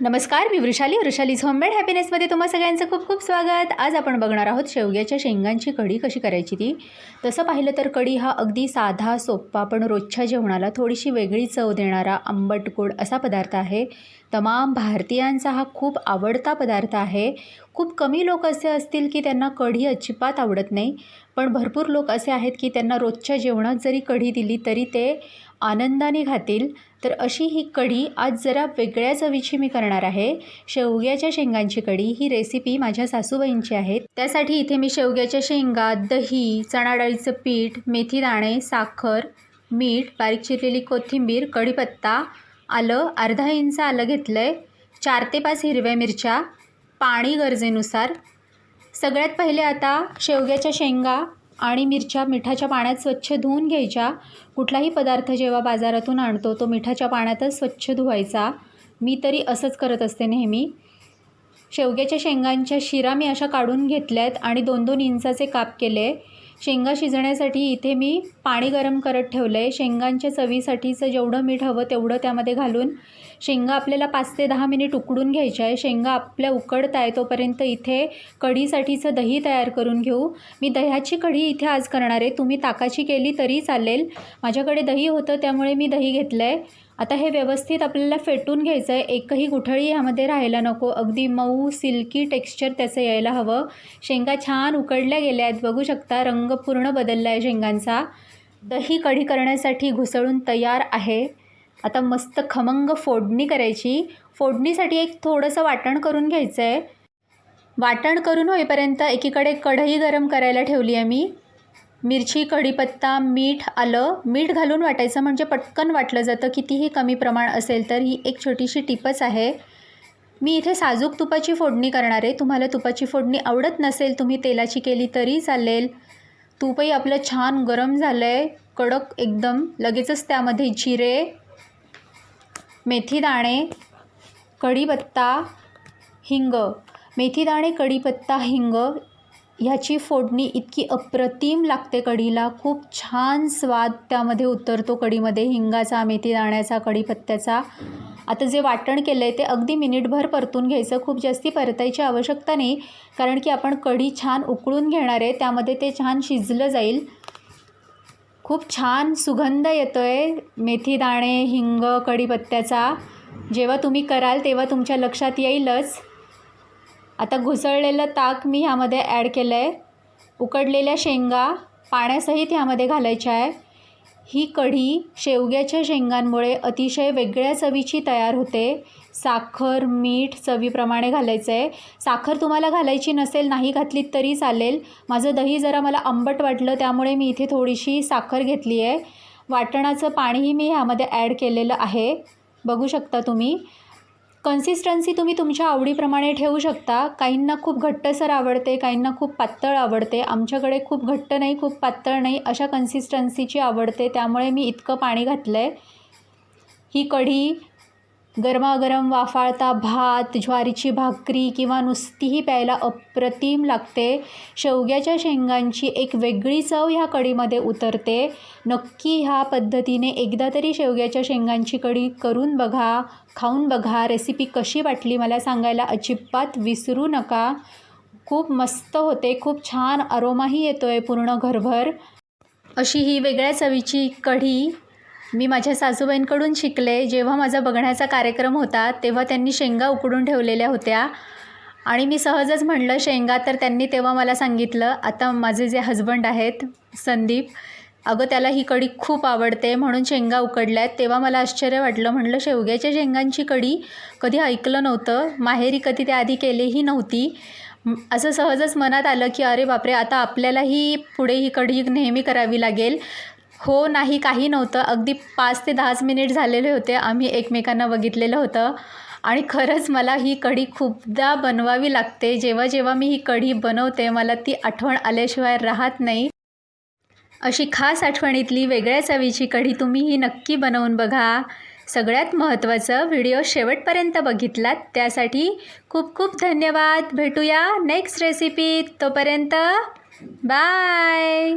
नमस्कार मी वृषाली. वृषालीज होममेड हॅपीनेसमध्ये तुम्हा सगळ्यांचं खूप खूप स्वागत. आज आपण बघणार आहोत शेवग्याच्या शेंगांची कढी कशी करायची ती. तसं पाहिलं तर कढी हा अगदी साधा सोप्पा पण रोजच्या जेवणाला थोडीशी वेगळी चव देणारा आंबट गोड असा पदार्थ आहे. तमाम भारतीयांचा हा खूप आवडता पदार्थ आहे. खूप कमी लोक असे असतील की त्यांना कढी अजिबात आवडत नाही. पण भरपूर लोक असे आहेत की त्यांना रोजच्या जेवणात जरी कढी दिली तरी ते आनंदाने खातील तर अशी ही कढी आज जरा वेगळ्या चवीची मी करणार आहे. शेवग्याच्या शेंगांची कढी ही रेसिपी माझ्या सासूबाईंची आहे. त्यासाठी इथे मी शेवग्याच्या शेंगा दही चणा डाळीचं पीठ मेथी दाणे साखर मीठ बारीक चिरलेली कोथिंबीर कढीपत्ता आलं अर्धा इंच आलं घेतलं आहे चार ते पाच हिरव्या मिरच्या पाणी गरजेनुसार. सगळ्यात पहिले आता शेवग्याच्या शेंगा आणि मिरच्या मिठाच्या पाण्यात स्वच्छ धुवून घ्यायच्या. कुठलाही पदार्थ जेव्हा बाजारातून आणतो तो मिठाच्या पाण्यातच स्वच्छ धुवायचा. मी तरी असंच करत असते नेहमी. शेवग्याच्या शेंगांच्या शिरा मी अशा काढून घेतल्या आहेत आणि दोन दोन इंचाचे काप केले. शेंगा शिजण्यासाठी इथे मी पाणी गरम करत ठेवलं आहे शेंगांच्या चवीसाठीचं जेवढं मीठ हवं तेवढं त्यामध्ये घालून शेंगा आपल्याला पाच ते दहा मिनिट उकडून घ्यायच्या आहे शेंगा आपल्या उकडत आहे तोपर्यंत इथे कढीसाठीचं दही तयार करून घेऊ. मी दह्याची कढी इथे आज करणार आहे. तुम्ही ताकाची केली तरी चालेल. माझ्याकडे दही होतं त्यामुळे मी दही घेतलं आहे आता हे व्यवस्थित आपल्याला फेटून घ्यायचं आहे एकही गुठळी ह्यामध्ये राहायला नको. अगदी मऊ सिल्की टेक्स्चर त्याचं यायला हवं. शेंगा छान उकडल्या गेल्या आहेत. बघू शकता रंग पूर्ण बदलला आहे शेंगांचा. दही कढी करण्यासाठी घुसळून तयार आहे. आता मस्त खमंग फोडणी करायची. फोडणीसाठी एक थोडंसं वाटण करून घ्यायचं आहे वाटण करून होईपर्यंत एकीकडे कढई गरम करायला ठेवली आहे मी. मिरची कढीपत्ता मीठ आलं. मीठ घालून वाटायचं म्हणजे पटकन वाटलं जातं. कितीही कमी प्रमाण असेल तर ही एक छोटीशी टिपच आहे. मी इथे साजूक तुपाची फोडणी करणार आहे. तुम्हाला तुपाची फोडणी आवडत नसेल तुम्ही तेलाची केली तरी चालेल. तूपही आपलं छान गरम झालं आहे कडक एकदम. लगेचच त्यामध्ये जिरे मेथी दाणे कढीपत्ता हिंग. मेथी दाणे कढीपत्ता हिंग ह्याची फोडणी इतकी अप्रतिम लागते कढीला. खूप छान स्वाद त्यामध्ये उतरतो कढीमध्ये. हिंगाचा मेथी दाण्याचा कढीपत्त्याचा. आता जे वाटण केलं आहे ते अगदी मिनिटभर परतून घ्यायचं. खूप जास्ती परतायची आवश्यकता नाही. कारण की आपण कढी छान उकळून घेणार आहे. त्यामध्ये ते छान शिजलं जाईल. खूप छान सुगंध येतो आहे मेथी दाणे हिंग कढीपत्त्याचा. जेव्हा तुम्ही कराल तेव्हा तुमच्या लक्षात येईलच. आता घुसळलेलं ताक मी ह्यामध्ये ॲड केलं आहे. उकडलेल्या शेंगा पाण्यासहित ह्यामध्ये घालायच्या आहे. ही कढी शेवग्याच्या शेंगांमुळे अतिशय वेगळ्या चवीची तयार होते. साखर मीठ चवीप्रमाणे घालायचं आहे. साखर तुम्हाला घालायची नसेल नाही घातलीत तरी चालेल. माझं दही जरा मला आंबट वाटलं त्यामुळे मी इथे थोडीशी साखर घेतली आहे. वाटणाचं पाणीही मी ह्यामध्ये ॲड केलेलं आहे. बघू शकता तुम्ही. कन्सिस्टन्सी तुम्ही तुमच्या आवडीप्रमाणे ठेवू शकता. काहींना खूप घट्टसर आवडते काहींना खूप पातळ आवडते. आमच्याकडे खूप घट्ट नाही खूप पातळ नाही अशा कन्सिस्टन्सीची आवडते. त्यामुळे मी इतकं पाणी घातलं आहे ही कढी गरमागरम वाफाळता भात ज्वारीची भाकरी किंवा नुसतीही प्यायला अप्रतिम लागते. शेवग्याच्या शेंगांची एक वेगळी चव ह्या कढीमध्ये उतरते. नक्की ह्या पद्धतीने एकदा तरी शेवग्याच्या शेंगांची कढी करून बघा खाऊन बघा. रेसिपी कशी वाटली मला सांगायला अजिबात विसरू नका. खूप मस्त होते खूप छान अरोमाही येतो आहे पूर्ण घरभर. अशी ही वेगळ्या चवीची कढी मी माझ्या सासूबाईंकडून शिकले. जेव्हा माझा बघण्याचा कार्यक्रम होता तेव्हा त्यांनी शेंगा उकडून ठेवलेल्या होत्या. आणि मी सहजच म्हणलं शेंगा तर त्यांनी तेव्हा मला सांगितलं. आता माझे जे हजबंड आहेत संदीप अगं त्याला ही कढी खूप आवडते. म्हणून शेंगा उकडल्यात. तेव्हा मला आश्चर्य वाटलं. म्हणलं शेवग्याच्या शेंगांची कढी कधी ऐकलं नव्हतं. माहेरी कधी त्याआधी केलीही नव्हती. असं सहजच मनात आलं की अरे बापरे आता आपल्यालाही पुढे ही कढी नेहमी करावी लागेल. हो नाही काही नव्हतं. अगदी पाच ते दहाच मिनिट झालेले होते. आम्ही एकमेकांना बघितलेलं होतं. आणि खरंच मला ही कढी खूपदा बनवावी लागते. जेव्हा जेव्हा मी ही कढी बनवते मला ती आठवण आल्याशिवाय राहत नाही. अशी खास आठवणीतली वेगळ्या चवीची कढी तुम्ही ही नक्की बनवून बघा. सगळ्यात महत्त्वाचं व्हिडिओ शेवटपर्यंत बघितलात त्यासाठी खूप खूप धन्यवाद. भेटूया नेक्स्ट रेसिपीत तोपर्यंत बाय